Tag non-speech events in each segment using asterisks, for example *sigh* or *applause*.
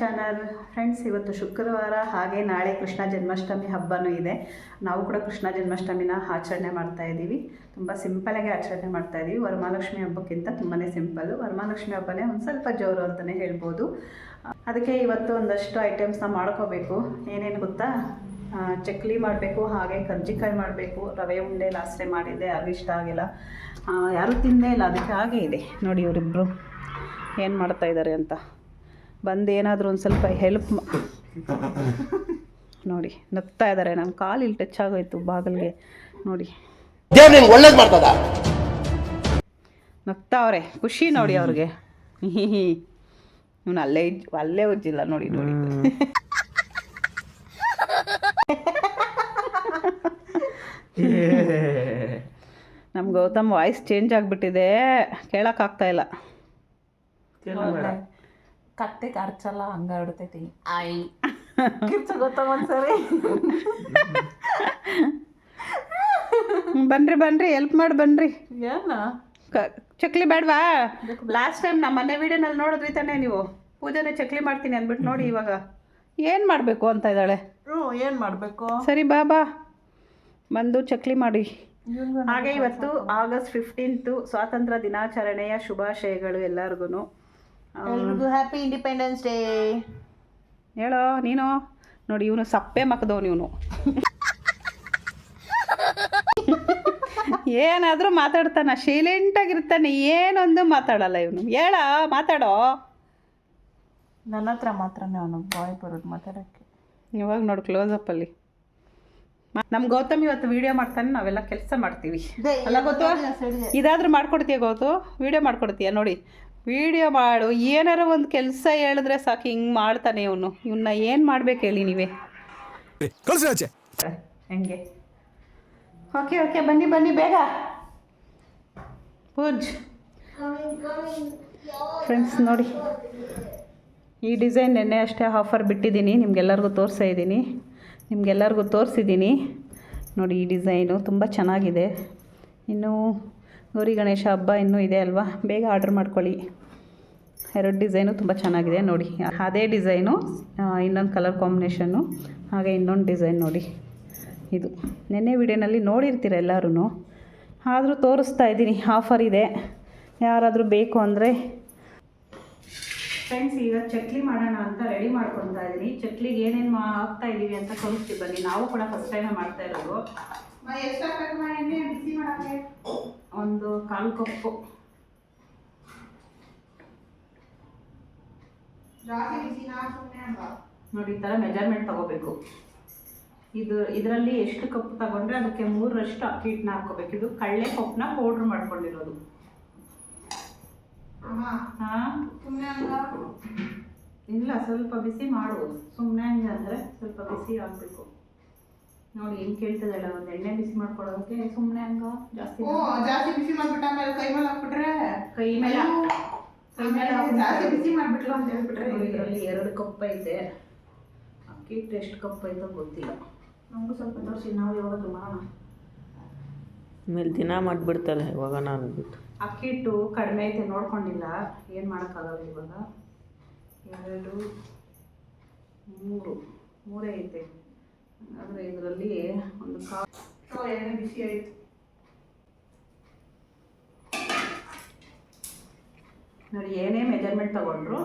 Channel friends ಇವತ್ತು ಶುಕ್ರವಾರ ಹಾಗೆ ನಾಳೆ ಕೃಷ್ಣ ಜನ್ಮಾಷ್ಟಮಿ ಹಬ್ಬನೂ ಇದೆ. ನಾವು ಕೂಡ ಕೃಷ್ಣ ಜನ್ಮಾಷ್ಟಮಿನ ಆಚರಣೆ ಮಾಡ್ತಾ ಇದ್ದೀವಿ. ತುಂಬ ಸಿಂಪಲಾಗಿ ಆಚರಣೆ ಮಾಡ್ತಾ ಇದ್ದೀವಿ. ವರಮಹಾಲಕ್ಷ್ಮಿ ಹಬ್ಬಕ್ಕಿಂತ ತುಂಬಾ ಸಿಂಪಲ್ಲು ವರಮಹಾಲಕ್ಷ್ಮಿ ಹಬ್ಬನೇ ಒಂದು ಸ್ವಲ್ಪ ಜೋರು ಅಂತಲೇ ಹೇಳ್ಬೋದು. ಅದಕ್ಕೆ ಇವತ್ತು ಒಂದಷ್ಟು ಐಟಮ್ಸ್ನ ಮಾಡ್ಕೋಬೇಕು. ಏನೇನು ಗೊತ್ತಾ? ಚಕ್ಲಿ ಮಾಡಬೇಕು, ಹಾಗೆ ಕರ್ಜಿಕಾಯಿ ಮಾಡಬೇಕು, ರವೆ ಉಂಡೆ ಲಾಸ್ಟೆ ಮಾಡಿದ್ದೆ ಅದು ಇಷ್ಟ ಆಗಿಲ್ಲ. ಯಾರು ಯಾರೂ ತಿಂದೇ ಇಲ್ಲ, ಅದಕ್ಕೆ ಹಾಗೆ ಇದೆ. ನೋಡಿ ಇವರಿಬ್ಬರು ಏನು ಮಾಡ್ತಾ ಇದ್ದಾರೆ ಅಂತ. ಬಂದು ಏನಾದರೂ ಒಂದು ಸ್ವಲ್ಪ ಹೆಲ್ಪ್ ನೋಡಿ ನಗ್ತಾ ಇದ್ದಾರೆ ನಮ್ಮ ಕಾಲು ಇಲ್ಲಿ ಟಚ್ ಆಗೋಯ್ತು ಬಾಗಿಲಿಗೆ. ನೋಡಿ. ಒಳ್ಳೇದು ಮಾಡ್ತದ? ನಗ್ತಾವ್ರೆ ಖುಷಿ ನೋಡಿ ಅವ್ರಿಗೆ. ಇವನು ಅಲ್ಲೇ ಇಜ್ ಅಲ್ಲೇ ಉಜ್ಜಿಲ್ಲ ನೋಡಿ ನೋಡಿ. ನಮ್ಮ ಗೌತಮ್ ವಾಯ್ಸ್ ಚೇಂಜ್ ಆಗಿಬಿಟ್ಟಿದೆ. ಕೇಳೋಕ್ಕಾಗ್ತಾ ಇಲ್ಲ. ಕತ್ತೆ ಹಂಗ ಹಿಡ್ತೈತಿ ಐ ಕಿರ್ಚ ಗೊತ್ತ ಒಂದ್ಸರಿ? ಹ್ಮ್, ಬನ್ರಿ ಬನ್ರಿ ಹೆಲ್ಪ್ ಮಾಡಿ ಬನ್ರಿ. ಏನ? ಕ ಚಕ್ಲಿ ಬೇಡವಾ ಲಾಸ್ಟ್ ಟೈಮ್ ನಮ್ಮ ಮನೆ ವಿಡಿಯೋನಲ್ಲಿ ನೋಡಿದ್ರಿ ತಾನೇ ನೀವು. ಪೂಜೆನೇ ಚಕ್ಲಿ ಮಾಡ್ತೀನಿ ಅಂದ್ಬಿಟ್ಟು ನೋಡಿ ಇವಾಗ. ಏನು ಮಾಡಬೇಕು ಅಂತ ಇದ್ದಾಳೆ? ಹ್ಞೂ ಏನು ಮಾಡಬೇಕು? ಸರಿ ಬಾ ಬಾ. ಬಂದು ಚಕ್ಲಿ ಮಾಡಿ. ಹಾಗೆ ಇವತ್ತು ಆಗಸ್ಟ್ ಫಿಫ್ಟೀನ್ತು ಸ್ವಾತಂತ್ರ್ಯ ದಿನಾಚರಣೆಯ ಶುಭಾಶಯಗಳು ಎಲ್ಲರಿಗೂ ಎಲ್ರಿಗೂ ಹ್ಯಾಪಿ ಇಂಡಿಪೆಂಡೆನ್ಸ್ ಡೇ ಹೇಳೋ ನೀನು? ನೋಡಿ ಇವನು ಸಪ್ಪೆ ಮಕ್ಕದವನು ಇವನು. ಏನಾದರೂ ಮಾತಾಡ್ತಾನ ಸೈಲೆಂಟಾಗಿರ್ತಾನೆ ಏನೊಂದು ಮಾತಾಡಲ್ಲ ಇವನು. ಹೇಳ ಮಾತಾಡೋ. ನನ್ನ ಹತ್ರ ಮಾತ್ರನೇ ಅವನು ಬಾಯ್ ಬರೋದು ಮಾತಾಡೋಕ್ಕೆ. ಇವಾಗ ನೋಡಿ ಕ್ಲೋಸಪ್ಪಲ್ಲಿ ನಮ್ಮ ಗೌತಮ್ ಇವತ್ತು ವಿಡಿಯೋ ಮಾಡ್ತಾನೆ ನಾವೆಲ್ಲ ಕೆಲಸ ಮಾಡ್ತೀವಿ. ಅಲ್ಲ ಗೊತ್ತು ಇದಾದ್ರೂ ಮಾಡ್ಕೊಡ್ತೀಯ ಗೌತು? ವಿಡಿಯೋ ಮಾಡ್ಕೊಡ್ತೀಯ? ನೋಡಿ ವಿಡಿಯೋ ಮಾಡು. ಏನಾರ ಒಂದು ಕೆಲಸ ಹೇಳಿದ್ರೆ ಸಾಕು ಹಿಂಗೆ ಮಾಡ್ತಾನೆ ಇವನು ಇವನ್ನ ಏನು ಮಾಡ್ಬೇಕು ಹೇಳಿ ನೀವೇ? ಹೆಂಗೆ? ಓಕೆ ಓಕೆ ಬನ್ನಿ ಬನ್ನಿ ಬೇಗ. ಪೂಜ್. ಫ್ರೆಂಡ್ಸ್ ನೋಡಿ. ಈ ಡಿಸೈನ್ ನೆನ್ನೆ ಅಷ್ಟೇ ಆಫರ್ ಬಿಟ್ಟಿದ್ದೀನಿ. ನಿಮ್ಗೆಲ್ಲರಿಗೂ ತೋರಿಸ್ತಾ ಇದ್ದೀನಿ. ನಿಮ್ಗೆಲ್ಲರಿಗೂ ತೋರಿಸಿದ್ದೀನಿ. ನೋಡಿ ಈ ಡಿಸೈನು ತುಂಬ ಚೆನ್ನಾಗಿದೆ. ಇನ್ನು ಗೌರಿ ಗಣೇಶ ಹಬ್ಬ ಇನ್ನೂ ಇದೆ ಅಲ್ವಾ? ಬೇಗ ಆರ್ಡ್ರ್ ಮಾಡ್ಕೊಳ್ಳಿ. ಎರಡು ಡಿಸೈನು ತುಂಬ ಚೆನ್ನಾಗಿದೆ ನೋಡಿ. ಅದೇ ಡಿಸೈನು ಇನ್ನೊಂದು ಕಲರ್ ಕಾಂಬಿನೇಷನ್ನು, ಹಾಗೆ ಇನ್ನೊಂದು ಡಿಸೈನ್ ನೋಡಿ. ಇದು ನೆನ್ನೆ ವಿಡಿಯೋನಲ್ಲಿ ನೋಡಿರ್ತೀರ ಎಲ್ಲರೂ ಆದರೂ ತೋರಿಸ್ತಾ ಇದ್ದೀನಿ, ಆಫರ್ ಇದೆ. ಯಾರಾದರೂ ಬೇಕು ಅಂದರೆ. ಫ್ರೆಂಡ್ಸ್ ಈಗ ಚಕ್ಲಿ ಮಾಡೋಣ ಅಂತ ರೆಡಿ ಮಾಡ್ಕೊತಾ ಇದ್ದೀನಿ. ಚಕ್ಲಿಗೆ ಏನೇನು ಹಾಕ್ತಾ ಇದ್ದೀವಿ ಅಂತ ತೋರಿಸ್ತೀವಿ ಬನ್ನಿ. ನಾವು ಕೂಡ ಫಸ್ಟ್ ಟೈಮ್ ಮಾಡ್ತಾ ಇರೋದು. ಒಂದು ಕಾಲು ಕಪ್ಪು. ನೋಡಿ ಈ ಥರ ಮೆಜರ್ಮೆಂಟ್ ತಗೋಬೇಕು. ಇದು ಇದರಲ್ಲಿ ಎಷ್ಟು ಕಪ್ ತಗೊಂಡ್ರೆ ಅದಕ್ಕೆ ಮೂರರಷ್ಟು ಅಕ್ಕಿ ಹಿಟ್ಟನ್ನ ಹಾಕೋಬೇಕು ಇದು ಕಳ್ಳೆ ಕಪ್ಪನ್ನ ಪೌಡ್ರ್ ಮಾಡ್ಕೊಂಡಿರೋದು. ಹಾಂ? ಇಲ್ಲ ಸ್ವಲ್ಪ ಬಿಸಿ ಮಾಡು. ಸುಮ್ಮನೆ ಹಂಗೆ ಅಂದರೆ ಸ್ವಲ್ಪ ಬಿಸಿ ಆಗಬೇಕು. ನೋಡಿ ಏನು ಕೇಳ್ತದಲ್ಲ ಒಂದು ಎಣ್ಣೆ ಬಿಸಿ ಮಾಡ್ಕೊಳ್ಳೋದಕ್ಕೆ ಸುಮ್ಮನೆ ಹಂಗ ಜಾಸ್ತಿ ಓ ಜಾಸ್ತಿ ಬಿಸಿ ಮಾಡ್ಬಿಟ್ಟ ಆಮೇಲೆ ಕೈ ಮೇಲೆ ಹಾಕ್ಬಿಟ್ರೆ? ಕೈ ಮೇಲೆ ಕೈ ಮೇಲೆ ಜಾಸ್ತಿ ಬಿಸಿ ಮಾಡ್ಬಿಟ್ಲು ಅಂತ ಹೇಳ್ಬಿಟ್ರೆ ಇದರಲ್ಲಿ ಎರಡು ಕಪ್ ಐತೆ. ಅಕ್ಕಿ ಹಿಟ್ಟು ಎಷ್ಟು ಕಪ್ ಐತೋ ಗೊತ್ತಿಲ್ಲ. ನಮಗೂ ಸ್ವಲ್ಪ ತೋರಿಸಿ ನಾವು ಯಾವಾಗಾದ್ರೂ ಮಾಡೋಣ? ಆಮೇಲೆ ದಿನ ಮಾಡಿಬಿಡ್ತಾರೆ ಇವಾಗ ನಾನು ಬಿಟ್ಟು. ಅಕ್ಕಿ ಹಿಟ್ಟು ಕಡಿಮೆ ಐತೆ ನೋಡ್ಕೊಂಡಿಲ್ಲ. ಏನು ಮಾಡೋಕ್ಕಾಗಲ್ಲ ಇವಾಗ. ಎರಡು ಮೂರು ಮೂರೇ ಐತೆ. ಆದರೆ ಇದರಲ್ಲಿ ಒಂದು ಕಾ ಬಿಸಿ ಆಯ್ತು. ನೋಡಿ, ಏನೇ ಮೆಜರ್ಮೆಂಟ್ ತಗೊಂಡ್ರು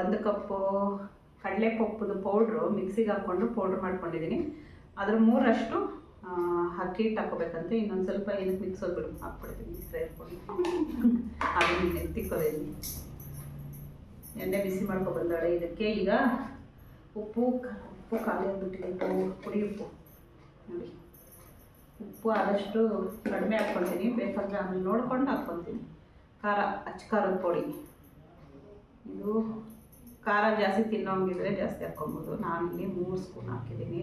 ಒಂದು ಕಪ್ಪು ಕಡಲೆ ಪಪ್ಪದು ಪೌಡ್ರು ಮಿಕ್ಸಿಗೆ ಹಾಕ್ಕೊಂಡು ಪೌಡ್ರ್ ಮಾಡ್ಕೊಂಡಿದ್ದೀನಿ ಅದ್ರ ಮೂರಷ್ಟು ಅಕ್ಕಿ ಹಿಟ್ಟು ಹಾಕೋಬೇಕಂತೆ ಇನ್ನೊಂದು ಸ್ವಲ್ಪ ಏನಕ್ಕೆ ಮಿಕ್ಸ್ ಹೋಗ್ಬಿಡು ಹಾಕ್ಬಿಡ್ತೀನಿ ಮಿಕ್ಸರ್ ಇಟ್ಕೊಂಡು ಅದನ್ನು ಎತ್ತಿಕ್ಕೋದೇನಿ ಎಣ್ಣೆ ಬಿಸಿ ಮಾಡ್ಕೊ ಬಂದಾಳೆ. ಇದಕ್ಕೆ ಈಗ ಉಪ್ಪು ಉಪ್ಪು ಖಾಲಿ ಆಗ್ಬಿಟ್ಟಿದೆ ಉಪ್ಪು ಪುಡಿ ಉಪ್ಪು. ನೋಡಿ. ಉಪ್ಪು ಆದಷ್ಟು ಕಡಿಮೆ ಹಾಕ್ಕೊಳ್ತೀನಿ ಬೇಕಾದ್ರೆ ಆಮೇಲೆ ನೋಡ್ಕೊಂಡು ಹಾಕ್ಕೊತೀನಿ ಖಾರ ಅಚ್ಚ ಖಾರದ ಪುಡಿ. ಇದು ಖಾರ ಜಾಸ್ತಿ ತಿನ್ನೋಂಗಿದ್ರೆ ಜಾಸ್ತಿ ಹಾಕ್ಕೊಬೋದು. ನಾನು ಇಲ್ಲಿ ಮೂರು ಸ್ಪೂನ್ ಹಾಕಿದ್ದೀನಿ.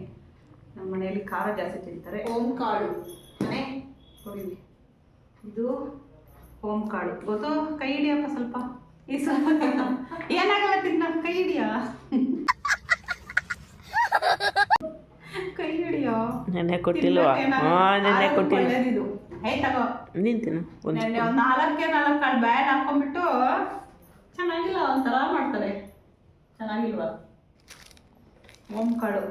ನಮ್ಮ ಮನೆಯಲ್ಲಿ ಖಾರ ಜಾಸ್ತಿ ತಿಂತಾರೆ. ಓಮ್ ಕಾಳು. ಮನೆ? ಕೊಡಿ ಇದು ಓಮ್ ಕಾಳು. ಗೊತ್ತೋ? ಕೈ ಹಿಡಿಯಪ್ಪ ಸ್ವಲ್ಪ. ಈ ಸ್ವಲ್ಪ ಏನಾಗಲ್ಲ ತಿನ್ನ. ಕೈ ಹಿಡಿಯೋ. ನೆನ್ನೆ ಕೊಟ್ಟಿಲ್ವಾ? ಹಾ ನೆನ್ನೆ ಕೊಟ್ಟಿಲ್ಲ. ಒಳ್ಳೇದಿದು. ಹೇ ತಗೋ. ನಿಂತಿನ ಒಂದು ನಾಲ್ಕೇ ನಾಲ್ಕು ಕಾಳು ಬ್ಯಾಗ್ ಹಾಕೊಂಡ್ಬಿಟ್ಟು ಚೆನ್ನಾಗಿಲ್ಲ ಒಂಥರ ಮಾಡ್ತಾರೆ. ಚೆನ್ನಾಗಿಲ್ವಾ? ಓಮ್ ಕಾಳು.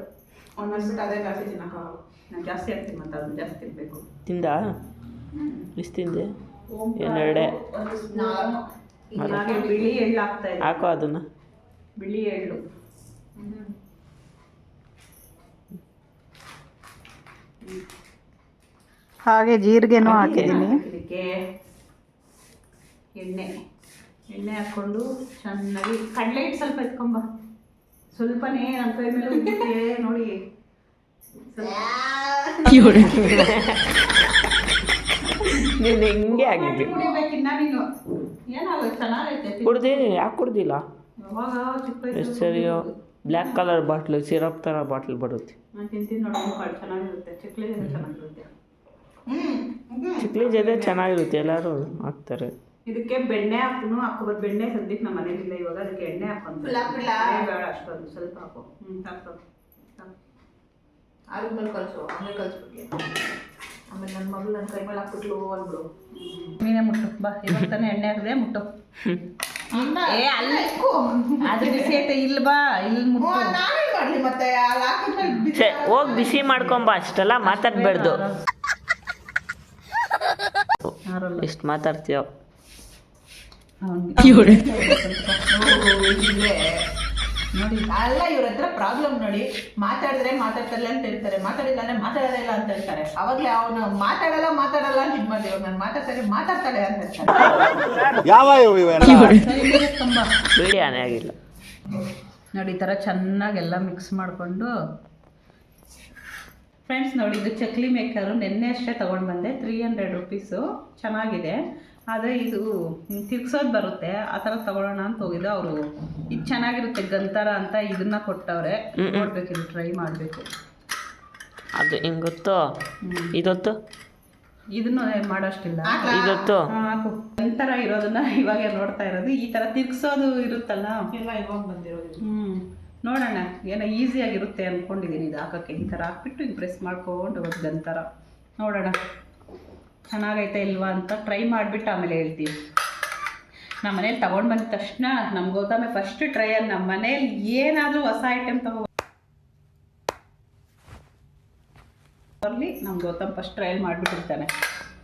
ಒಂದೊಂದ್ಬಿಟ್ಟು ಅದೇ ಜಾಸ್ತಿ ತಿನ್ನಕ್ಕಾಗಲ್ಲ ನಾನು ಜಾಸ್ತಿ ಹಾಕ್ತೀನಿ ಮತ್ತೆ ಅದನ್ನ ಜಾಸ್ತಿ ತಿನ್ನಬೇಕು ತಿಂದಾ? ಇಷ್ಟು ತಿಂದೆ? ಎರಡೆ ಬಿಳಿ ಎಳ್ಳು ಹಾಕ್ತಾ ಹಾಕೋ ಅದನ್ನು. ಬಿಳಿ ಎಳ್ಳು. ಹಾಗೆ ಜೀರಿಗೆನೂ ಹಾಕಿದ್ದೀನಿ. ಇದಕ್ಕೆ ಎಣ್ಣೆ. ಎಣ್ಣೆ ಹಾಕ್ಕೊಂಡು ಚೆನ್ನಾಗಿ ಕಡಲೆ ಹಿಟ್ಟು ಸ್ವಲ್ಪ ಎತ್ಕೊಂಬ ಸ್ವಲ್ಪನೇ ನನ್ನ ಕೈ ಮೇಲೆ ನೋಡಿ. ನೀನು ಹಿಂಗೆ ಆಗಿದೆ ನೀನು. ಏನಾಗುತ್ತೆ? ಚೆನ್ನಾಗೈತೆ ಕುಡ್ದಿ ಯಾಕೆ ಕುಡ್ದಿಲ್ಲ? ಸರಿಯೋ? ಬ್ಲ್ಯಾಕ್ ಕಲರ್ ಬಾಟ್ಲು ಸಿರಪ್ ಥರ ಬಾಟ್ಲ್ ಬರುತ್ತೆ. ನಾನು ತಿಂತೀನಿ ನೋಡಿ ಕಾಳು ಚೆನ್ನಾಗಿರುತ್ತೆ. ಚಿಕ್ಲಿ ಚೆನ್ನಾಗಿರುತ್ತೆ. ಚಿಕ್ಲಿ ಜೊತೆ ಚೆನ್ನಾಗಿರುತ್ತೆ ಎಲ್ಲರೂ ಹಾಕ್ತಾರೆ. ಇದಕ್ಕೆ ಬೆಣ್ಣೆ ಹಾಕು ಹಾಕೋಬೋದು ಬೆಣ್ಣೆ ಸದ್ಯಕ್ಕೆ ನಮ್ಮ ಮನೇಲಿಲ್ಲ ಇವಾಗ ಅದಕ್ಕೆ ಎಣ್ಣೆ ಹಾಕೊಂಡು. ಬೇಡ ಅಷ್ಟೊಂದು ಸ್ವಲ್ಪ ಹಾಕು. ಹ್ಞೂ ಸಾಕು. ಆದ್ಮೇಲೆ ಕಲ್ಸು ಆಮೇಲೆ ಕಲಿಸ್ಬಿಟ್ಟು ಆಮೇಲೆ ನನ್ನ ಮಗಳು ನನ್ನ ಕೈ ಮೇಲೆ ಹಾಕ್ಬಿಟ್ಲು ಅಂದ್ಬಿಡು ನೀನೇ ಮುಟ್ಟು ಬಾ ಇವಾಗ ತಾನೇ ಎಣ್ಣೆ ಹಾಕಿದೆ ಮುಟ್ಟು. ಏ ಅಲ್ಲಿ ಅದ್ರ ಬಿಸಿ ಐತೆ ಇಲ್ಲಿ ಬಾ ಇಲ್ಲಿ ಮುಟ್ಟು. ಹೋಗಿ ಬಿಸಿ ಮಾಡ್ಕೊಂಬ ಅಷ್ಟೆಲ್ಲ ಮಾತಾಡಬೇಡ್ದು ಯಾರಲ್ಲ ಎಷ್ಟು ಮಾತಾಡ್ತೀಯೋ. ನೋಡಿ. ಅಲ್ಲ ಇವ್ರ ಹತ್ರ ಪ್ರಾಬ್ಲಮ್ ನೋಡಿ. ಮಾತಾಡಿದ್ರೆ ಮಾತಾಡ್ತಾರಲ್ಲ ಅಂತ ಹೇಳ್ತಾರೆ. ಮಾತಾಡಿಲ್ಲ ಅಂದ್ರೆ ಮಾತಾಡೋದೇ ಇಲ್ಲ ಅಂತ ಹೇಳ್ತಾರೆ. ಅವಾಗ್ಲೇ ಅವನು ಮಾತಾಡಲ್ಲ ಮಾತಾಡಲ್ಲ ಅಂತ ಇದ್ ಮಾಡಿದೆ ಇವಾಗ ನಾನು ಮಾತಾಡ್ತಾರೆ ಮಾತಾಡ್ತಾಳೆ ಅಂತ ಹೇಳ್ತಾರೆ ಆಗಿಲ್ಲ. ನೋಡಿ ಈ ಥರ ಚೆನ್ನಾಗೆಲ್ಲ ಮಿಕ್ಸ್ ಮಾಡಿಕೊಂಡು ಫ್ರೆಂಡ್ಸ್ ನೋಡಿ ಇದು ಚಕ್ಲಿ ಮೇಕರು ನಿನ್ನೆ ಅಷ್ಟೇ ತೊಗೊಂಡು ಬಂದೆ ತ್ರೀ ಹಂಡ್ರೆಡ್ ರುಪೀಸು ಚೆನ್ನಾಗಿದೆ. ಆದರೆ ಇದು ತಿರ್ಗ್ಸೋದು ಬರುತ್ತೆ. ಆ ಥರ ತೊಗೊಳ್ಳೋಣ ಅಂತ ಹೋಗಿದ್ದು. ಅವರು ಇದು ಚೆನ್ನಾಗಿರುತ್ತೆ ಗಂತರ ಅಂತ ಇದನ್ನ ಕೊಟ್ಟವ್ರೆ. ನೋಡ್ಬೇಕು ಇದು ಟ್ರೈ ಮಾಡಬೇಕು. ಅದು ಹಿಂಗೆ ಗೊತ್ತು? ಇದೊತ್ತು? ಇದನ್ನು ಮಾಡೋಷ್ಟಿಲ್ಲ. ಇದೊತ್ತು? ಗಂತರ ಇರೋದನ್ನ ಇವಾಗ ನೋಡ್ತಾ ಇರೋದು. ಈ ಥರ ತಿರ್ಗ್ಸೋದು ಇರುತ್ತಲ್ಲ? ಎಲ್ಲ ಇವಾಗ ಬಂದಿರೋದು ಹ್ಞೂ ನೋಡೋಣ, ಏನೋ ಈಸಿಯಾಗಿರುತ್ತೆ ಅಂದ್ಕೊಂಡಿದ್ದೀನಿ ಇದು ಹಾಕೋಕ್ಕೆ. ಈ ಥರ ಹಾಕ್ಬಿಟ್ಟು ಹಿಂಗೆ ಪ್ರೆಸ್ ಮಾಡ್ಕೊಂಡು ಹೋಗೋದು ಗಂತರ ನೋಡೋಣ, ಚೆನ್ನಾಗೈತೆ ಇಲ್ವಾ ಅಂತ ಟ್ರೈ ಮಾಡಿಬಿಟ್ಟು ಆಮೇಲೆ ಹೇಳ್ತೀವಿ ನಮ್ಮ ಮನೇಲಿ ತೊಗೊಂಡು ಬಂದ ತಕ್ಷಣ ನಮ್ಮ ಗೌತಮೆ ಫಸ್ಟ್ ಟ್ರಯಲ್ ನಮ್ಮ ಮನೇಲಿ ಏನಾದರೂ ಹೊಸ ಐಟಮ್ ತಗೋ ಬರಲಿ ನಮ್ಮ ಗೌತಮ್ ಫಸ್ಟ್ ಟ್ರಯಲ್ ಮಾಡಿಬಿಟ್ಟಿರ್ತಾನೆ.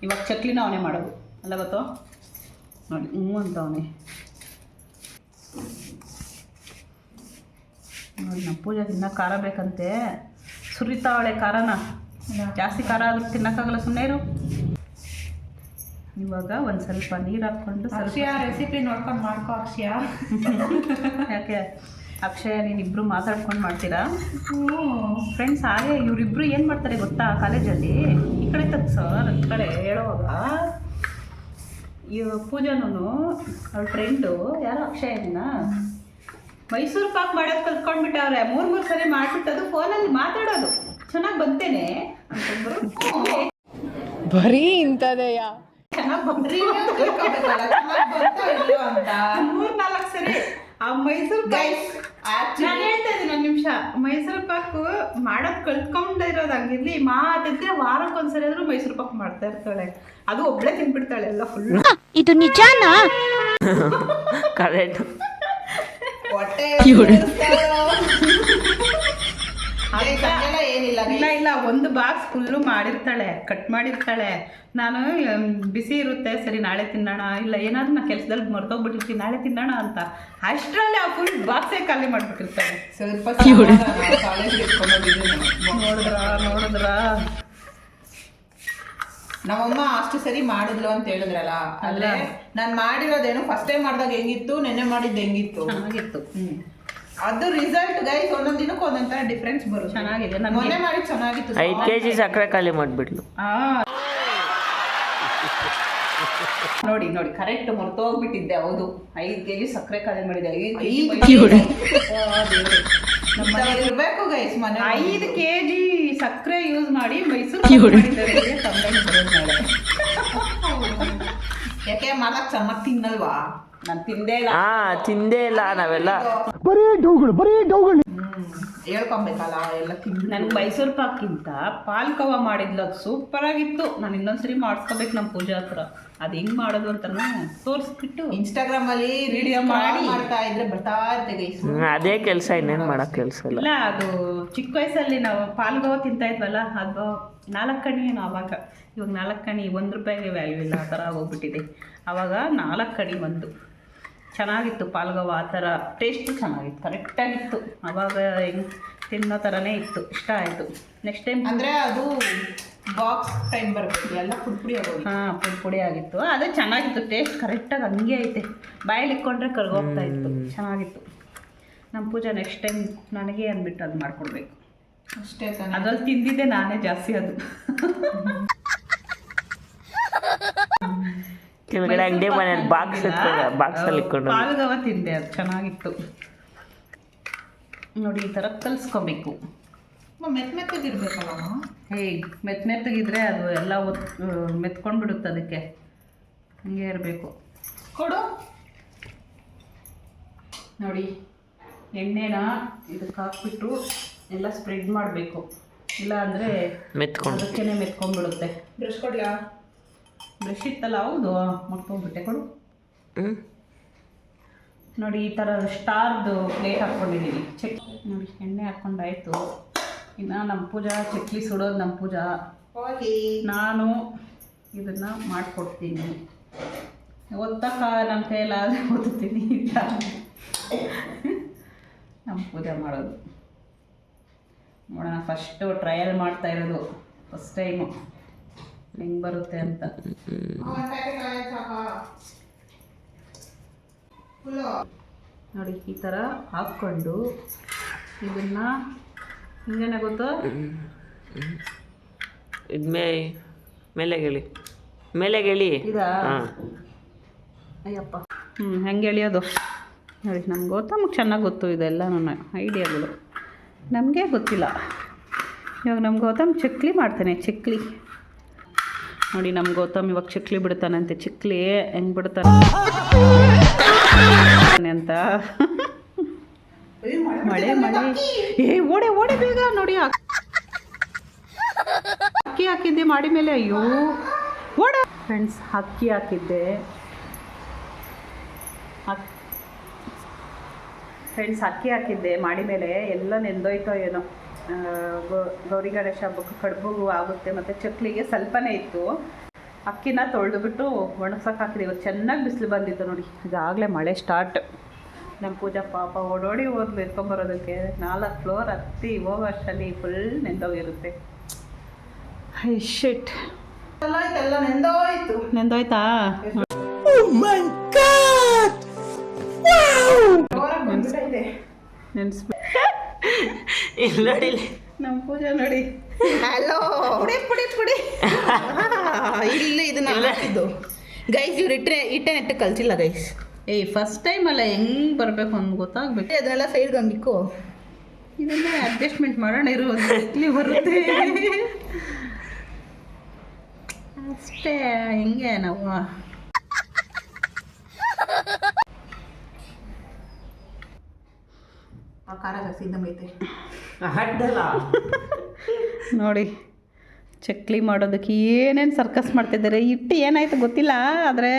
ಇವಾಗ ಚಕ್ಲಿನ ಅವನೇ ಮಾಡೋದು. ಅಲ್ಲ ಗೊತ್ತೋ ನೋಡಿ, ಹ್ಞೂ ಅಂತ ಅವನೇ. ನಮ್ಮ ಪೂಜೆ ತಿನ್ನಕ್ಕೆ ಖಾರ ಬೇಕಂತೆ. ಸುರಿತಾವಳೆ ಖಾರನ. ಜಾಸ್ತಿ ಖಾರ ಆದ್ರೂ ತಿನ್ನಕ್ಕಾಗಲ್ಲ ಸುಮ್ಮನೆ ಇರು. ಇವಾಗ ಒಂದು ಸ್ವಲ್ಪ ನೀರು ಹಾಕ್ಕೊಂಡು ಸ್ವಲ್ಪ ಅಕ್ಷಯ ರೆಸಿಪಿ ನೋಡ್ಕೊಂಡು ಮಾಡ್ಕೋ ಅಕ್ಷಯ. *laughs* ಯಾಕೆ? ಅಕ್ಷಯ ನೀನಿಬ್ರು ಮಾತಾಡ್ಕೊಂಡು ಮಾಡ್ತೀರಾ? ಫ್ರೆಂಡ್ಸ್ ಹಾಗೆ ಇವರಿಬ್ರು ಏನು ಮಾಡ್ತಾರೆ ಗೊತ್ತಾ ಕಾಲೇಜಲ್ಲಿ? ಈ ಕಡೆ ತಪ್ಪು ಸರ್ ಈ ಕಡೆ ಹೇಳುವಾಗ. ಇವ್ ಪೂಜಾನು ಅವ್ಳ ಫ್ರೆಂಡು ಯಾರೋ ಅಕ್ಷಯನ ಮೈಸೂರು ಪಾಕ್ ಮಾಡೋದು ಕಲ್ತ್ಕೊಂಡ್ಬಿಟ್ಟವ್ರೆ ಮೂರು ಮೂರು ಸರಿ ಮಾಡ್ಬಿಟ್ಟು ಅದು ಫೋನಲ್ಲಿ ಮಾತಾಡೋದು. ಚೆನ್ನಾಗಿ ಬಂತೇನೆ ಬರೀ ಇಂಥದ್ದೆಯ ಚೆನ್ನಾಗಿ ಬಂದ್ರಿ ಮೂರ್ ನಾಲ್ಕು ಸರಿ. ಆ ಮೈಸೂರು ಆ ನಾನು ಹೇಳ್ತಾ ಇದ್ದೀನಿ ಒಂದು ನಿಮಿಷ. ಮೈಸೂರು ಪಾಕು ಮಾಡೋದು ಕಲ್ತ್ಕೊಂಡಿರೋದು ಹಂಗಿರ್ಲಿ. ಮಾತಿದ್ರೆ ವಾರಕ್ಕೊಂದ್ಸರಿ ಆದ್ರೂ ಮೈಸೂರು ಪಾಕ್ ಮಾಡ್ತಾ ಇರ್ತಾಳೆ. ಅದು ಒಬ್ಳೆ ತಿನ್ಬಿಡ್ತಾಳೆ ಎಲ್ಲ ಫುಲ್ ಇದು ನಿಜಾನಾ? *laughs* ಕರೆಕ್ಟ್ ಏನಿಲ್ಲ ಇಲ್ಲ ಇಲ್ಲ ಒಂದು ಬಾಕ್ಸ್ ಫುಲ್ಲು ಮಾಡಿರ್ತಾಳೆ ಕಟ್ ಮಾಡಿರ್ತಾಳೆ. ನಾನು ಬಿಸಿ ಇರುತ್ತೆ ಸರಿ ನಾಳೆ ತಿನ್ನೋಣ ಇಲ್ಲ ಏನಾದ್ರೂ ನಾ ಕೆಲಸದಲ್ಲಿ ಮರ್ತೋಗ್ಬಿಟ್ಟಿರ್ತೀನಿ ನಾಳೆ ತಿನ್ನೋಣ ಅಂತ. ಅಷ್ಟರಲ್ಲಿ ಆ ಫುಲ್ ಬಾಕ್ಸೇ ಖಾಲಿ ಮಾಡಿಬಿಟ್ಟಿರ್ತಾಳೆ. ಸ್ವಲ್ಪ ನೋಡಿದ್ರ ನೋಡಿದ್ರ? ನಮ್ಮಮ್ಮ ಅಷ್ಟು ಸರಿ ಮಾಡಿದ್ಲು ಅಂತ ಹೇಳಿದ್ರಲ್ಲ. ಅಲ್ಲೇ. ನಾನು ಮಾಡಿರೋದೇನು ಫಸ್ಟ್ ಟೈಮ್ ಮಾಡಿದಾಗ ಹೆಂಗಿತ್ತು ನೆನ್ನೆ ಮಾಡಿದ್ದು ಹೆಂಗಿತ್ತು? ಹಾಗಿತ್ತು ಹ್ಮ್. ಅದು ರಿಸಲ್ಟ್ ಗೈಸ್ ಒಂದೊಂದ್ ದಿನಕ್ಕೆ ಒಂದೊಂದ್ ತರ ಡಿಫ್ರೆನ್ಸ್ ಬರುತ್ತೆ. ಚೆನ್ನಾಗಿದೆ ಮೊನ್ನೆ ಮಾಡಿ ಚೆನ್ನಾಗಿತ್ತು ಐದು ಕೆ ಜಿ ಸಕ್ಕರೆ ಖಾಲಿ ಮಾಡಿಬಿಡ್ಲು ಆ ನೋಡಿ ನೋಡಿ ಕರೆಕ್ಟ್ ಮರ್ತೋಗ್ಬಿಟ್ಟಿದ್ದೆ ಹೌದು. ಐದು ಕೆಜಿ ಸಕ್ಕರೆ ಖಾಲಿ ಮಾಡಿದೆ ಐದು ಐದು ಇರ್ಬೇಕು ಗೈಸ್ ಮನೆ ಐದು ಕೆ ಜಿ ಸಕ್ಕರೆ ಯೂಸ್ ಮಾಡಿ ಮೈಸೂರು *laughs* *laughs* ಯಾಕೆ ಮಾಡಕ್ ಚೆನ್ನಾಗಿ ತಿನ್ನಲ್ವಾ? ನಾನು ತಿಂದೇ ಇಲ್ಲ. ಹಾ ತಿಂದೇ ಇಲ್ಲ ನಾವೆಲ್ಲ. ಹ್ಮ್. ಹೇಳ್ಕೊಬೇಕಲ್ಲ ಎಲ್ಲ ತಿಂದು ನನಗೆ ಮೈಸೂರು ಪಾಕ್ಕಿಂತ ಪಾಲ್ಕವ ಮಾಡಿದ್ಲು ಅದು ಸೂಪರ್ ಆಗಿತ್ತು. ನಾನು ಇನ್ನೊಂದ್ಸರಿ ಮಾಡಿಸ್ಕೋಬೇಕು ನಮ್ಮ ಪೂಜಾ ಹತ್ರ. ಅದು ಹೆಂಗ್ ಮಾಡೋದು ಅಂತಾನು ತೋರಿಸ್ಬಿಟ್ಟು ಇನ್ಸ್ಟಾಗ್ರಾಮ್ ಅಲ್ಲಿ ವಿಡಿಯೋ ಮಾಡಿ. ಮಾಡ್ತಾ ಇದ್ರೆ ಬರ್ತಾ ಇರ್ತೇವೆ ಅದೇ ಕೆಲಸ ಇನ್ನೇನು ಮಾಡೋ ಕೆಲಸ ಇಲ್ಲ. ಇಲ್ಲ ಅದು ಚಿಕ್ಕ ವಯಸ್ಸಲ್ಲಿ ನಾವು ಪಾಲ್ಗೋವ ತಿಂತಾ ಇದ್ವಲ್ಲ ಅದು ನಾಲ್ಕು ಕಣಿ ಏನು ಅವಾಗ. ಇವಾಗ ನಾಲ್ಕು ಕಣಿ ಒಂದು ರೂಪಾಯಿಗೆ ವ್ಯಾಲ್ಯೂ ಇಲ್ಲ ಆ ಥರ ಹೋಗ್ಬಿಟ್ಟಿದೆ. ಅವಾಗ ನಾಲ್ಕು ಕಣಿ ಒಂದು ಚೆನ್ನಾಗಿತ್ತು ಪಾಲ್ಗೋವ ಆ ಥರ ಟೇಸ್ಟು ಚೆನ್ನಾಗಿತ್ತು ಕರೆಕ್ಟಾಗಿತ್ತು ಅವಾಗ ಹೆಂಗೆ ತಿನ್ನೋ ಥರನೇ ಇತ್ತು. ಇಷ್ಟ ಆಯಿತು. ನೆಕ್ಸ್ಟ್ ಟೈಮ್ ಅಂದರೆ ಅದು ಬಾಕ್ಸ್ ಟೈಮ್ ಬರಬೇಕು ಎಲ್ಲ ಪುಡಿ ಪುಡಿ ಆಗೋದು. ಹಾಂ ಪುಡಿ ಪುಡಿ ಆಗಿತ್ತು. ಅದೇ ಚೆನ್ನಾಗಿತ್ತು ಟೇಸ್ಟ್ ಕರೆಕ್ಟಾಗಿ ಹಂಗೆ ಐತೆ. ಬಾಯಲ್ಲಿ ಇಕ್ಕೊಂಡ್ರೆ ಕರ್ಗೋಗ್ತಾ ಇತ್ತು. ಚೆನ್ನಾಗಿತ್ತು. ನಮ್ಮ ಪೂಜಾ ನೆಕ್ಸ್ಟ್ ಟೈಮ್ ನನಗೆ ಅಂದ್ಬಿಟ್ಟು ಅದು ಮಾಡ್ಕೊಡ್ಬೇಕು. ಅಷ್ಟೇ ತಾನೆ. ಅದ್ರಲ್ಲಿ ತಿಂದಿದ್ದೆ ನಾನೇ ಜಾಸ್ತಿ ಅದು. ಕೆಳಗಡೆ ಅಂಗಡಿ ಮನೆಯಲ್ಲಿ ಬಾಕ್ಸ್ ಬಾಕ್ಸಲ್ಲಿ ಇಟ್ಕೊಂಡು. ಪಾಲ್ಗವ ತಿಂದೆ ಅದು ಚೆನ್ನಾಗಿತ್ತು. ನೋಡಿ ಈ ಥರ ಕಲಿಸ್ಕೊಬೇಕು. ಮೆತ್ತ ಮೆತ್ತಗಿರ್ಬೇಕಲ್ಲ ಹೇಯ್ ಮೆತ್ತ ಮೆತ್ತಗಿದ್ರೆ ಅದು ಎಲ್ಲ ಒತ್ ಮೆತ್ಕೊಂಡ್ಬಿಡುತ್ತೆ ಅದಕ್ಕೆ. ಹಂಗೆ ಇರಬೇಕು. ಕೊಡು. ನೋಡಿ ಎಣ್ಣೆನ ಇದಕ್ಕೆ ಹಾಕ್ಬಿಟ್ಟು ಎಲ್ಲ ಸ್ಪ್ರೆಡ್ ಮಾಡಬೇಕು. ಇಲ್ಲ ಅಂದರೆ ಮೆತ್ಕೊಂಡು. ಅದಕ್ಕೆ ಮೆತ್ಕೊಂಡ್ಬಿಡುತ್ತೆ. ಬ್ರಷ್ ಕೊಡ್ಲಾ? ಬ್ರಷ್ ಇತ್ತಲ್ಲ ಹೌದು. ಮರ್ತೋಗ್ಬಿಟ್ಟೆ ಕೊಡು. ನೋಡಿ ಈ ಥರ ಸ್ಟಾರ್ದು ಪ್ಲೇಟ್ ಹಾಕ್ಕೊಂಡಿದ್ದೀನಿ ಚೆಕ್ ನೋಡಿ ಎಣ್ಣೆ ಹಾಕ್ಕೊಂಡಾಯ್ತು ಇನ್ನು ನಮ್ಮ ಪೂಜಾ ಚಕ್ಲಿ ಸುಡೋದು ನಮ್ಮ ಪೂಜಾ. ನಾನು ಇದನ್ನು ಮಾಡಿಕೊಡ್ತೀನಿ. ಒತ್ತಕ್ಕ ನಮ್ಮ ಕೈಯಲ್ಲಾದರೆ ಓದ್ತೀನಿ ಇಲ್ಲ ನಮ್ಮ ಪೂಜೆ ಮಾಡೋದು. ನೋಡೋಣ ಫಸ್ಟು ಟ್ರಯಲ್ ಮಾಡ್ತಾ ಇರೋದು. ಫಸ್ಟ್ ಟೈಮು ಹೆಂಗೆ ಬರುತ್ತೆ ಅಂತ. ನೋಡಿ ಈ ಥರ ಹಾಕ್ಕೊಂಡು ಇದನ್ನು ಹಿಂಗೇನೆ ಇದು ಮೇ ಮೇಲೆ ಗೆಳಿ ಮೇಲೆ ಗೆಳಿ ಇದಾ ಅಯ್ಯಪ್ಪ. ಹ್ಞೂ ಹೆಂಗೆ ಎಳಿಯೋದು? ನೋಡಿ ನಮ್ಗೆ ಗೌತಮ್ಗೆ ಚೆನ್ನಾಗಿ ಗೊತ್ತು ಇದೆಲ್ಲ ನನ್ನ ಐಡಿಯಾಗಳು. ನಮಗೆ ಗೊತ್ತಿಲ್ಲ. ಇವಾಗ ನಮ್ಮ ಗೌತಮ್ ಚಕ್ಲಿ ಮಾಡ್ತಾನೆ ಚಕ್ಲಿ. ನೋಡಿ ನಮ್ಮ ಗೌತಮ್ ಇವಾಗ ಚಕ್ಲಿ ಬಿಡ್ತಾನಂತೆ ಚಕ್ಲಿ ಹೆಂಗೆ ಬಿಡ್ತಾನೆ? ಅಂತ. ಮಳೆ ಮಳೆ. ಏ, ಓಡೆ ಓಡೆ ಬೇಗ ನೋಡಿ ಅಕ್ಕಿ ಹಾಕಿದ್ದೆ ಮಾಡಿ ಮೇಲೆ, ಅಯ್ಯೋ. ಓಡ. ಫ್ರೆಂಡ್ಸ್ ಅಕ್ಕಿ ಹಾಕಿದ್ದೆ. ಫ್ರೆಂಡ್ಸ್ ಅಕ್ಕಿ ಹಾಕಿದ್ದೆ ಮಾಡಿ ಮೇಲೆ. ಎಲ್ಲ ನೆಂದೋಯ್ತೋ ಏನೋ. ಗೌರಿ ಗಣೇಶ ಹಬ್ಬಕ್ಕೆ ಕಡುಬು ಆಗುತ್ತೆ ಮತ್ತು ಚಕ್ಲಿಗೆ ಸ್ವಲ್ಪನೇ ಇತ್ತು. ಅಕ್ಕಿನ ತೊಳೆದುಬಿಟ್ಟು ಒಣಗ್ಸಕ್ಕೆ ಹಾಕಿದೆ. ಇವತ್ತು ಚೆನ್ನಾಗಿ ಬಿಸಿಲು ಬಂದಿತ್ತು ನೋಡಿ. ಈಗಾಗಲೇ ಮಳೆ ಸ್ಟಾರ್ಟ್ ನಮ್ಮ ಪೂಜಾ ಪಾಪ ಓಡೋಡಿ ಹೋದ್ಲು ಎತ್ಕೊಂಬರೋದಕ್ಕೆ. ನಾಲ್ಕು ಫ್ಲೋರ್ ಹತ್ತಿ ಹೋಗೋ ಅಷ್ಟಲ್ಲಿ ಫುಲ್ ನೆಂದೋಗಿರುತ್ತೆ. ಶಿಟ್ ಎಲ್ಲ ಎಲ್ಲ ನೆಂದೋಯ್ತು. ನೆಂದೋಯ್ತಾ? ಬಂದ್ಬಿಟ್ಟೈತೆ. ನೆನ್ಸ್ಬಿ ಇಲ್ಲಿ ನೋಡಿ. ಇಲ್ಲಿ. ನಮ್ಮ ಪೂಜೆ ನೋಡಿ. ಹಲೋ ಪುಡಿ ಪುಡಿ ಪುಡಿ. *laughs* ಇಲ್ಲಿ ಇದನ್ನ ಗೈಸ್ ಇವ್ರು ಇಟ್ಟರೆ ಇಟ್ಟೆ ನೆಟ್ಟು ಕಲ್ಸಿಲ್ಲ ಗೈಸ್ ಏಯ್ ಫಸ್ಟ್ ಟೈಮ್ ಅಲ್ಲ ಹೆಂಗ್ ಬರಬೇಕು ಅಂತ ಗೊತ್ತಾಗ್ಬೇಕು. ಅದೆಲ್ಲ ಸೈಡ್ ಹಂಗಿಕ್ಕು. ಇದನ್ನೇ ಅಡ್ಜಸ್ಟ್ಮೆಂಟ್ ಮಾಡೋಣ ಇರು ಇಲ್ಲಿ ಬರುತ್ತೆ. ಅಷ್ಟೇ ಹೆಂಗೆ ನಾವು? ಆ ಖಾರ ಜಾಸ್ತಿ ಇದ್ದಂಗೈತೆ. ನೋಡಿ. ಚಕ್ಲಿ ಮಾಡೋದಕ್ಕೆ ಏನೇನು ಸರ್ಕಸ್ ಮಾಡ್ತಿದ್ದಾರೆ? ಇಟ್ಟು ಏನಾಯ್ತು ಗೊತ್ತಿಲ್ಲ ಆದರೆ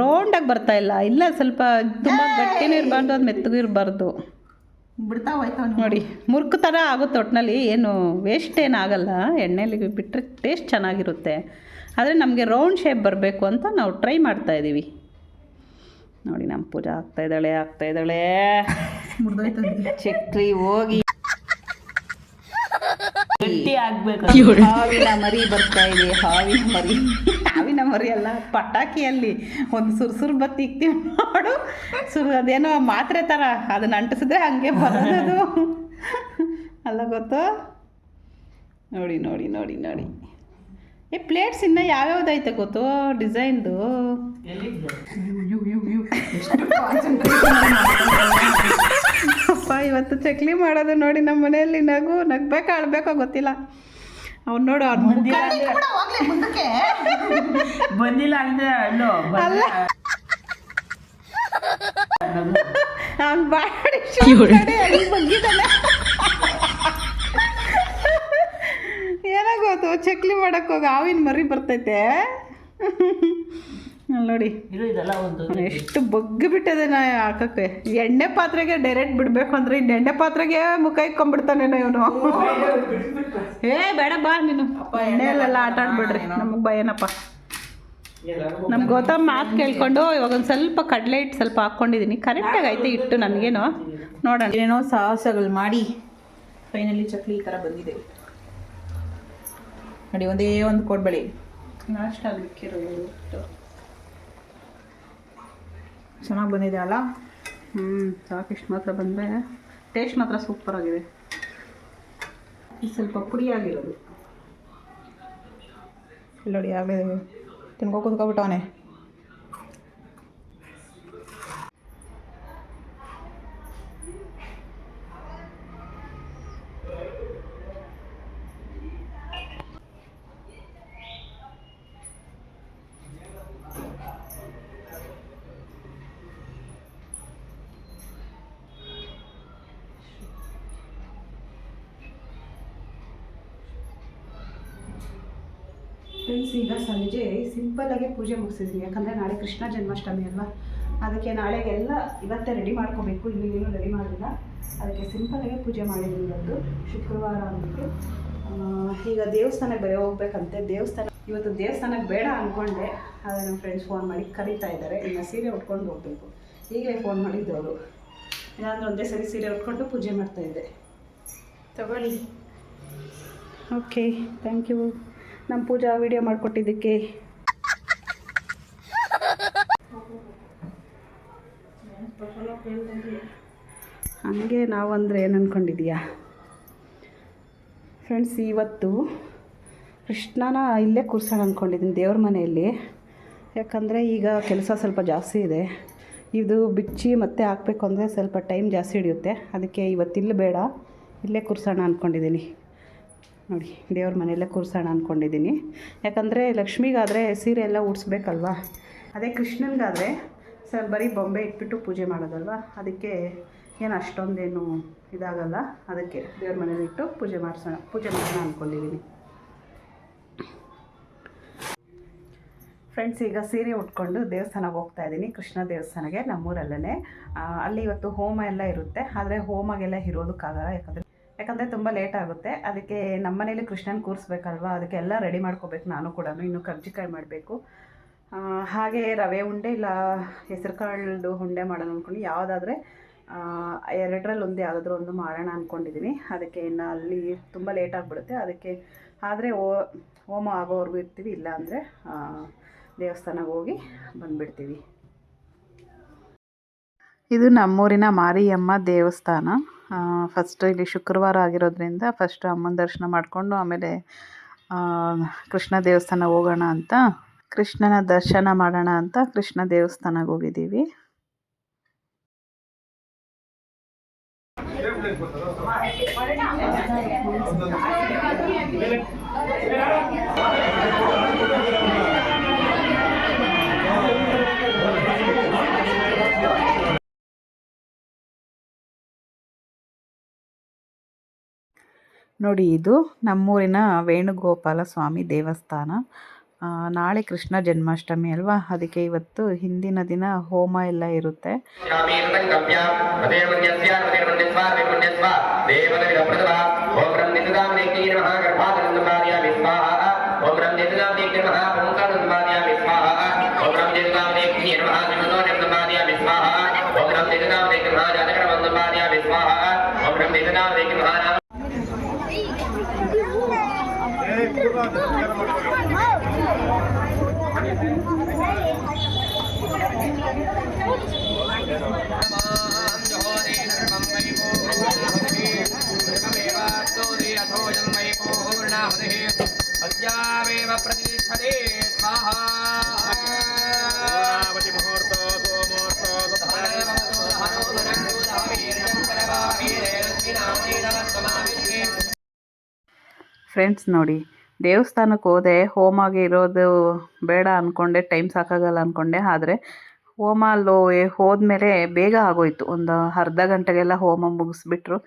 ರೌಂಡಾಗಿ ಬರ್ತಾ ಇಲ್ಲ. ಇಲ್ಲ ಸ್ವಲ್ಪ ತುಂಬ ಗಟ್ಟಿನೂ ಇರಬಾರ್ದು ಅದು ಮೆತ್ತಗೂ ಇರಬಾರ್ದು. ಬಿಡ್ತಾ ಹೋಯ್ತಾವ ನೋಡಿ ಮುರುಕು ಥರ ಆಗುತ್ತೆ ಒಟ್ಟಿನಲ್ಲಿ ಏನು ವೇಸ್ಟ್ ಏನಾಗಲ್ಲ ಎಣ್ಣೆಲಿ ಬಿಟ್ಟರೆ ಟೇಸ್ಟ್ ಚೆನ್ನಾಗಿರುತ್ತೆ. ಆದರೆ ನಮಗೆ ರೌಂಡ್ ಶೇಪ್ ಬರಬೇಕು ಅಂತ ನಾವು ಟ್ರೈ ಮಾಡ್ತಾ ಇದ್ದೀವಿ ನೋಡಿ ನಮ್ಮ ಪೂಜಾ ಆಗ್ತಾ ಇದ್ದಾಳೆ ಆಗ್ತಾ ಇದ್ದಾಳೆ. ಚಕ್ಲಿ ಚಕ್ರಿ ಹೋಗಿ. ಗಟ್ಟಿ ಆಗ್ಬೇಕು ಹಾವಿನ ಮರಿ ಬರ್ತಾ ಇದೆ ಹಾವಿನ ಮರಿ. ಹಾವಿನ ಮರಿ ಅಲ್ಲ ಪಟಾಕಿಯಲ್ಲಿ ಒಂದು ಸುರ್ಸುರ್ ಬತ್ತಿ ಇಕ್ತೀವಿ ನೋಡು ಸುರ್ ಅದೇನೋ ಮಾತ್ರೆ ಥರ ಅದನ್ನ ಅಂಟಿಸಿದ್ರೆ ಹಂಗೆ ಬರೋದು ಅಲ್ಲ ಗೊತ್ತು? ನೋಡಿ ನೋಡಿ ನೋಡಿ ನೋಡಿ. ಈ ಪ್ಲೇಟ್ಸ್ ಇನ್ನ ಯಾವ್ಯಾವ್ದೈತೆ ಗೊತ್ತು ಡಿಸೈನ್ದು? ಅಪ್ಪ ಇವತ್ತು ಚಕ್ಲಿ ಮಾಡೋದು ನೋಡಿ ನಮ್ಮ ಮನೆಯಲ್ಲಿ ನಗು ನಗ್ಬೇಕಾ ಅಳ್ಬೇಕೋ ಗೊತ್ತಿಲ್ಲ. ಅವ್ನು ನೋಡು ಅವ್ರು ಬಂದಿಲ್ಲ ಅಂದ್ರೆ ಅಲ್ಲೋ ಅಲ್ಲ. ಅವ್ನು ಬಾಡಿ ಬಗ್ಗಿದ್ದಾನೆ ಏನಾಗೋದು ಚಕ್ಲಿ ಮಾಡಕ್ ಹೋಗ ಆವಿನ ಮರಿ ಬರ್ತೈತೆ. ನೋಡಿ. ಎಷ್ಟು ಬಗ್ಗಿ ಬಿಟ್ಟಿದೆ ನಾ ಹಾಕಕ್ಕೆ. ಎಣ್ಣೆ ಪಾತ್ರೆಗೆ ಡೈರೆಕ್ಟ್ ಬಿಡ್ಬೇಕು ಅಂದ್ರೆ ಇನ್ನು ಎಣ್ಣೆ ಪಾತ್ರೆಗೆ ಮುಖ ಇಕ್ಕೊಂಡ್ಬಿಡ್ತಾನೇನೋ ಇವನು. ಏ ಬೇಡ ಬಾ ನೀನು. ಎಣ್ಣೆಯಲ್ಲೆಲ್ಲ ಆಟ ಆಡ್ಬಿಡ್ರಿ. ನಮಗೆ ಭಯನಪ್ಪ ನಮ್ ಗೌತಮ್ ಮಾತು ಕೇಳ್ಕೊಂಡು ಇವಾಗ ಒಂದು ಸ್ವಲ್ಪ ಕಡಲೆ ಹಿಟ್ಟು ಸ್ವಲ್ಪ ಹಾಕ್ಕೊಂಡಿದ್ದೀನಿ ಕರೆಕ್ಟಾಗಿ ಐತೆ ಇಟ್ಟು ನನಗೇನೋ. ನೋಡೋಣ. ಏನೋ ಸಾಹಸಗಳು ಮಾಡಿ ಫೈನಲಿ ಚಕ್ಲಿ ಈ ಥರ ಬಂದಿದೆ. ನೋಡಿ ಒಂದೇ ಒಂದು ಕೊಡ್ಬೇಡಿ ಲಾಸ್ಟ್ ಆಗಲಿಕ್ಕಿರೋದು ಚೆನ್ನಾಗಿ ಬಂದಿದೆ ಅಲ್ಲ? ಹ್ಞೂ ಸಾಕಿಷ್ಟು ಮಾತ್ರ ಬಂದರೆ ಟೇಸ್ಟ್ ಮಾತ್ರ ಸೂಪರ್ ಆಗಿದೆ. ಸ್ವಲ್ಪ ಪುಡಿಯಾಗಿರೋದು ನೋಡಿ ಆಗಲೇ ತಿನ್ಕೋ ಕುತ್ಕೊಬಿಟ್ಟವನೆ ಫ್ರೆಂಡ್ಸ್ ಈಗ ಸಂಜೆ ಸಿಂಪಲ್ಲಾಗೆ ಪೂಜೆ ಮುಗಿಸಿದ್ವಿ. ಯಾಕಂದರೆ ನಾಳೆ ಕೃಷ್ಣ ಜನ್ಮಾಷ್ಟಮಿ ಅಲ್ವಾ? ಅದಕ್ಕೆ ನಾಳೆಗೆಲ್ಲ ಇವತ್ತೇ ರೆಡಿ ಮಾಡ್ಕೋಬೇಕು. ಇನ್ನೇನು ರೆಡಿ ಮಾಡಿಲ್ಲ. ಅದಕ್ಕೆ ಸಿಂಪಲಾಗೆ ಪೂಜೆ ಮಾಡಿದ್ದೀನಿ ಇವತ್ತು. ಶುಕ್ರವಾರ ಅಂದ್ಬಿಟ್ಟು. ಈಗ ದೇವಸ್ಥಾನಕ್ಕೆ ಬೇರೆ ಹೋಗ್ಬೇಕಂತೆ. ದೇವಸ್ಥಾನ ಇವತ್ತು ದೇವಸ್ಥಾನಕ್ಕೆ ಬೇಡ ಅಂದ್ಕೊಂಡೆ ಆದರೆ ನಮ್ಮ ಫ್ರೆಂಡ್ಸ್ ಫೋನ್ ಮಾಡಿ ಕರೀತಾ ಇದ್ದಾರೆ. ಇನ್ನು ಸೀರೆ ಉಟ್ಕೊಂಡು ಹೋಗಬೇಕು. ಈಗಲೇ ಫೋನ್ ಮಾಡಿದ್ದವರು ಏನಾದರೂ ಒಂದೇ ಸರಿ ಸೀರೆ ಉಟ್ಕೊಂಡು ಪೂಜೆ ಮಾಡ್ತಾಯಿದ್ದೆ ತಗೊಳ್ಳಿ. ಓಕೆ ಥ್ಯಾಂಕ್ ಯು ನಮ್ಮ ಪೂಜಾ ವಿಡಿಯೋ ಮಾಡಿಕೊಟ್ಟಿದ್ದಕ್ಕೆ ಹಾಗೆ ನಾವಂದರೆ ಏನು ಅಂದ್ಕೊಂಡಿದೀಯಾ ಫ್ರೆಂಡ್ಸ್ ಇವತ್ತು ಕೃಷ್ಣನ ಇಲ್ಲೇ ಕೂರ್ಸೋಣ ಅಂದ್ಕೊಂಡಿದ್ದೀನಿ ದೇವ್ರ ಮನೆಯಲ್ಲಿ. ಯಾಕಂದರೆ ಈಗ ಕೆಲಸ ಸ್ವಲ್ಪ ಜಾಸ್ತಿ ಇದೆ. ಇದು ಬಿಚ್ಚಿ ಮತ್ತೆ ಹಾಕಬೇಕು ಅಂದರೆ ಸ್ವಲ್ಪ ಟೈಮ್ ಜಾಸ್ತಿ ಹಿಡಿಯುತ್ತೆ. ಅದಕ್ಕೆ ಇವತ್ತಿಲ್ಲಿ ಬೇಡ, ಇಲ್ಲೇ ಕೂರ್ಸೋಣ ಅಂದ್ಕೊಂಡಿದ್ದೀನಿ ನೋಡಿ, ದೇವ್ರ ಮನೆಯಲ್ಲೇ ಕೂರ್ಸೋಣ ಅಂದ್ಕೊಂಡಿದ್ದೀನಿ ಯಾಕಂದರೆ ಲಕ್ಷ್ಮಿಗಾದರೆ ಸೀರೆ ಎಲ್ಲ ಉಡ್ಸ್ಬೇಕಲ್ವಾ? ಅದೇ ಕೃಷ್ಣನಿಗಾದರೆ ಸರ್ ಬರೀ ಬೊಂಬೆ ಇಟ್ಬಿಟ್ಟು ಪೂಜೆ ಮಾಡೋದಲ್ವಾ? ಅದಕ್ಕೆ ಏನು ಅಷ್ಟೊಂದೇನು ಇದಾಗಲ್ಲ. ಅದಕ್ಕೆ ದೇವ್ರ ಮನೇಲಿ ಇಟ್ಟು ಪೂಜೆ ಮಾಡಿಸೋಣ, ಪೂಜೆ ಮಾಡೋಣ ಅಂದ್ಕೊಂಡಿದ್ದೀನಿ ಫ್ರೆಂಡ್ಸ್ ಈಗ ಸೀರೆ ಉಟ್ಕೊಂಡು ದೇವಸ್ಥಾನಕ್ಕೆ ಹೋಗ್ತಾ ಇದ್ದೀನಿ. ಕೃಷ್ಣ ದೇವಸ್ಥಾನಕ್ಕೆ ನಮ್ಮೂರಲ್ಲೇ ಅಲ್ಲಿ ಇವತ್ತು ಹೋಮ ಎಲ್ಲ ಇರುತ್ತೆ. ಆದರೆ ಹೋಮಾಗೆಲ್ಲ ಇರೋದಕ್ಕಾಗಲ್ಲ. ಯಾಕಂದರೆ ಯಾಕಂದರೆ ತುಂಬ ಲೇಟ್ ಆಗುತ್ತೆ. ಅದಕ್ಕೆ ನಮ್ಮ ಮನೇಲಿ ಕೃಷ್ಣನ ಕೂರಿಸ್ಬೇಕಲ್ವಾ? ಅದಕ್ಕೆ ಎಲ್ಲ ರೆಡಿ ಮಾಡ್ಕೋಬೇಕು ನಾನು ಕೂಡ ಇನ್ನು ಕರ್ಜಿಕಾಯಿ ಮಾಡಬೇಕು. ಹಾಗೆ ರವೆ ಉಂಡೆ ಇಲ್ಲ ಹೆಸರು ಕಾಳು ಉಂಡೆ ಮಾಡೋಣ ಅಂದ್ಕೊಂಡು ಯಾವುದಾದ್ರೆ ಎರಡರಲ್ಲಿ ಒಂದು ಯಾವುದಾದ್ರೂ ಒಂದು ಮಾಡೋಣ ಅಂದ್ಕೊಂಡಿದ್ದೀನಿ ಅದಕ್ಕೆ ಇನ್ನು ಅಲ್ಲಿ ತುಂಬ ಲೇಟ್ ಆಗಿಬಿಡುತ್ತೆ. ಅದಕ್ಕೆ ಆದರೆ ಓ, ಹೋಮ ಆಗೋವರೆಗೂ ಇರ್ತೀವಿ. ಇಲ್ಲ ಅಂದರೆ ದೇವಸ್ಥಾನಕ್ಕೆ ಹೋಗಿ ಬಂದುಬಿಡ್ತೀವಿ. ಇದು ನಮ್ಮೂರಿನ ಮಾರಿಯಮ್ಮ ದೇವಸ್ಥಾನ. ಫಸ್ಟ್ ಇಲ್ಲಿ ಶುಕ್ರವಾರ ಆಗಿರೋದ್ರಿಂದ ಫಸ್ಟ್ ಅಮ್ಮನ ದರ್ಶನ ಮಾಡಿಕೊಂಡು ಆಮೇಲೆ ಕೃಷ್ಣ ದೇವಸ್ಥಾನ ಹೋಗೋಣ ಅಂತ ಕೃಷ್ಣನ ದರ್ಶನ ಮಾಡೋಣ ಅಂತ ಕೃಷ್ಣ ದೇವಸ್ಥಾನಕ್ಕೆ ಹೋಗಿದ್ದೀವಿ. ನೋಡಿ ಇದು ನಮ್ಮೂರಿನ ವೇಣುಗೋಪಾಲ ಸ್ವಾಮಿ ದೇವಸ್ಥಾನ. ನಾಳೆ ಕೃಷ್ಣ ಜನ್ಮಾಷ್ಟಮಿ ಅಲ್ವಾ ಅದಕ್ಕೆ ಇವತ್ತು ಹಿಂದಿನ ದಿನ ಹೋಮ ಎಲ್ಲ ಇರುತ್ತೆ ಫ್ರೆಂಡ್ಸ್ ನೋಡಿ. ದೇವಸ್ಥಾನಕ್ಕೆ ಹೋದೆ. ಹೋಮಾಗೆ ಇರೋದು ಬೇಡ ಅಂದ್ಕೊಂಡೆ ಟೈಮ್ ಸಾಕಾಗಲ್ಲ ಅಂದ್ಕೊಂಡೆ ಆದರೆ ಹೋಮ ಅಲ್ಲಿ ಹೋದ್ಮೇಲೆ ಬೇಗ ಆಗೋಯ್ತು. ಒಂದು ಅರ್ಧ ಗಂಟೆಗೆಲ್ಲ ಹೋಮ ಮುಗಿಸ್ಬಿಟ್ರು.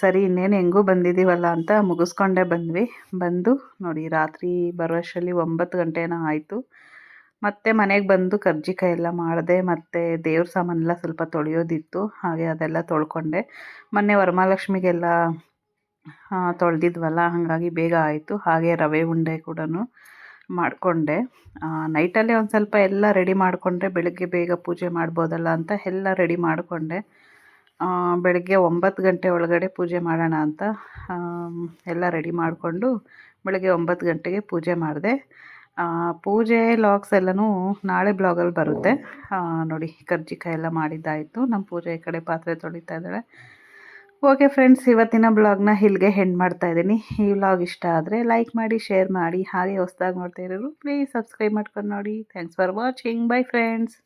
ಸರಿ, ಇನ್ನೇನು ಹೆಂಗೂ ಬಂದಿದ್ದೀವಲ್ಲ ಅಂತ ಮುಗಿಸ್ಕೊಂಡೆ ಬಂದ್ವಿ. ಬಂದು ನೋಡಿ, ರಾತ್ರಿ ಬರೋಷ್ಟರಲ್ಲಿ ಒಂಬತ್ತು ಗಂಟೆನೋ ಆಯಿತು. ಮತ್ತೆ ಮನೆಗೆ ಬಂದು ಕರ್ಜಿಕಾಯಿ ಎಲ್ಲ ಮಾಡಿದೆ. ಮತ್ತು ದೇವ್ರ ಸಾಮಾನೆಲ್ಲ ಸ್ವಲ್ಪ ತೊಳೆಯೋದಿತ್ತು. ಹಾಗೆ ಅದೆಲ್ಲ ತೊಳ್ಕೊಂಡೆ. ಮೊನ್ನೆ ವರಮಹಾಲಕ್ಷ್ಮಿಗೆಲ್ಲ ತೊಳೆದಿದ್ವಲ್ಲ, ಹಾಗಾಗಿ ಬೇಗ ಆಯಿತು. ಹಾಗೆ ರವೆ ಉಂಡೆ ಕೂಡ ಮಾಡಿಕೊಂಡೆ. ನೈಟಲ್ಲೇ ಒಂದು ಸ್ವಲ್ಪ ಎಲ್ಲ ರೆಡಿ ಮಾಡಿಕೊಂಡ್ರೆ ಬೆಳಗ್ಗೆ ಬೇಗ ಪೂಜೆ ಮಾಡ್ಬೋದಲ್ಲ ಅಂತ ಎಲ್ಲ ರೆಡಿ ಮಾಡಿಕೊಂಡೆ. ಬೆಳಗ್ಗೆ ಒಂಬತ್ತು ಗಂಟೆ ಒಳಗಡೆ ಪೂಜೆ ಮಾಡೋಣ ಅಂತ ಎಲ್ಲ ರೆಡಿ ಮಾಡಿಕೊಂಡು ಬೆಳಗ್ಗೆ ಒಂಬತ್ತು ಗಂಟೆಗೆ ಪೂಜೆ ಮಾಡಿದೆ. ಪೂಜೆ ಲಾಗ್ಸ್ ಎಲ್ಲನೂ ನಾಳೆ ಬ್ಲಾಗಲ್ಲಿ ಬರುತ್ತೆ. ನೋಡಿ, ಕರ್ಜಿಕಾಯಿ ಎಲ್ಲ ಮಾಡಿದ್ದಾಯಿತು. ನಮ್ಮ ಪೂಜೆ ಈ ಕಡೆ ಪಾತ್ರೆ ತೊಳಿತಾ ಇದ್ದಾಳೆ. ಓಕೆ ಫ್ರೆಂಡ್ಸ್, ಇವತ್ತಿನ ಬ್ಲಾಗ್ನ ಇಲ್ಲಿಗೆ ಹೆಂಡ್ ಮಾಡ್ತಾ ಇದ್ದೀನಿ. ಈ ವ್ಲಾಗ್ ಇಷ್ಟ ಆದರೆ ಲೈಕ್ ಮಾಡಿ, ಶೇರ್ ಮಾಡಿ, ಹಾಗೆ ಹೊಸದಾಗಿ ನೋಡ್ತಾ ಇರೋರು ಪ್ಲೀಸ್ ಸಬ್ಸ್ಕ್ರೈಬ್ ಮಾಡ್ಕೊಂಡು ನೋಡಿ. Thanks for watching bye friends